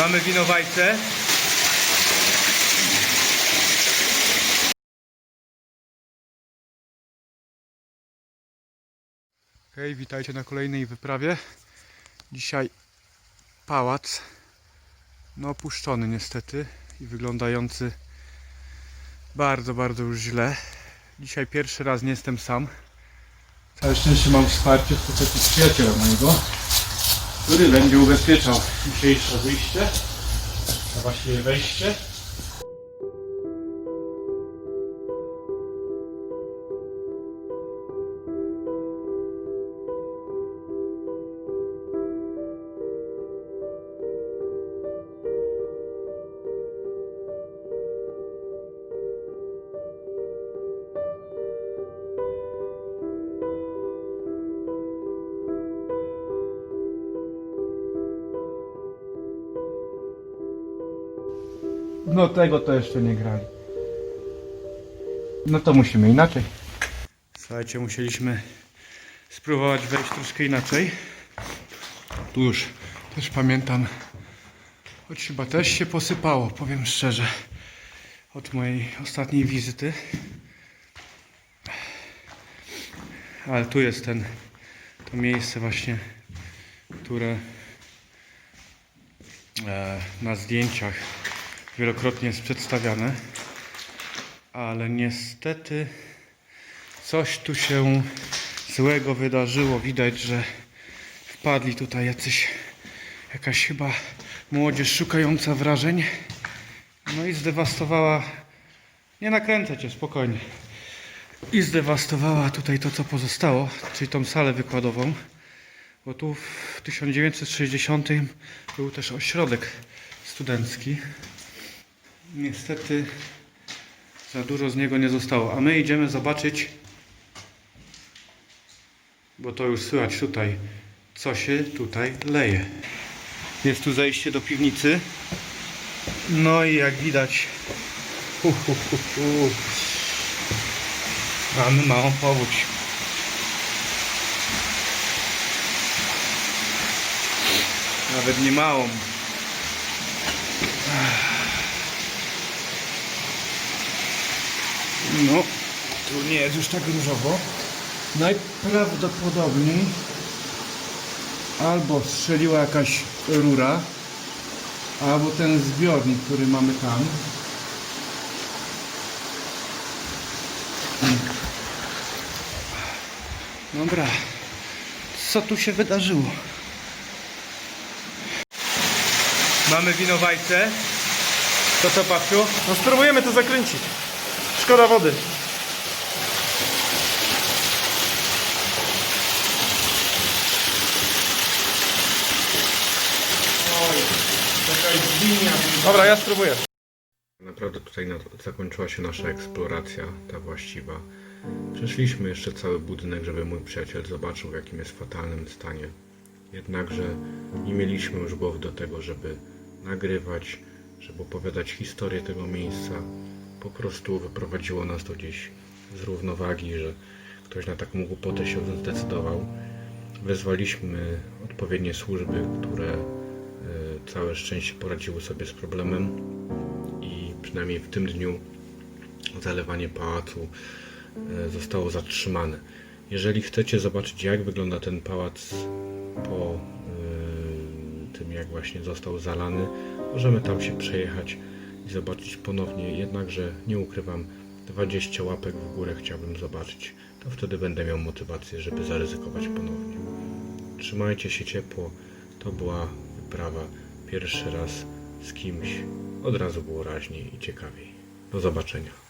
Mamy winowajce. Hej, witajcie na kolejnej wyprawie. Dzisiaj pałac. No opuszczony niestety i wyglądający bardzo, bardzo już źle. Dzisiaj pierwszy raz nie jestem sam. Całe szczęście mam wsparcie w postaci przyjaciela mojego, który będzie ubezpieczał dzisiejsze wyjście, a właściwie wejście. No tego to jeszcze nie grali. No to musimy inaczej. Słuchajcie, musieliśmy spróbować wejść troszkę inaczej. Tu już też pamiętam, choć chyba też się posypało, powiem szczerze, od mojej ostatniej wizyty. Ale tu jest ten, to miejsce właśnie, które e, na zdjęciach wielokrotnie jest przedstawiane, ale niestety coś tu się złego wydarzyło. Widać, że wpadli tutaj jacyś, jakaś chyba młodzież szukająca wrażeń. No i zdewastowała, nie nakręcę cię, spokojnie. I zdewastowała tutaj to, co pozostało, czyli tą salę wykładową. Bo tu w 1960 był też ośrodek studencki. Niestety za dużo z niego nie zostało. A my idziemy zobaczyć, bo to już słychać tutaj, co się tutaj leje. Jest tu zejście do piwnicy. No i jak widać, hu, hu, hu, hu. mamy małą powódź. Nawet nie małą. No, tu nie jest już tak różowo. Najprawdopodobniej albo strzeliła jakaś rura, albo ten zbiornik, który mamy tam. Dobra, co tu się wydarzyło? Mamy winowajcę. To co, Papiu? No spróbujemy to zakręcić. Szkoda wody. Dobra, ja spróbuję. Naprawdę tutaj zakończyła się nasza eksploracja, ta właściwa. Przeszliśmy jeszcze cały budynek, żeby mój przyjaciel zobaczył w jakim jest fatalnym stanie. Jednakże nie mieliśmy już głowy do tego, żeby nagrywać, żeby opowiadać historię tego miejsca. Po prostu wyprowadziło nas to gdzieś z równowagi, że ktoś na taką głupotę się zdecydował. Wezwaliśmy odpowiednie służby, które e, całe szczęście poradziły sobie z problemem i przynajmniej w tym dniu zalewanie pałacu e, zostało zatrzymane. Jeżeli chcecie zobaczyć, jak wygląda ten pałac po e, tym, jak właśnie został zalany, możemy tam się przejechać i zobaczyć ponownie. Jednakże nie ukrywam, 20 łapek w górę chciałbym zobaczyć. To wtedy będę miał motywację, żeby zaryzykować ponownie. Trzymajcie się ciepło. To była wyprawa pierwszy raz z kimś. Od razu było raźniej i ciekawiej. Do zobaczenia.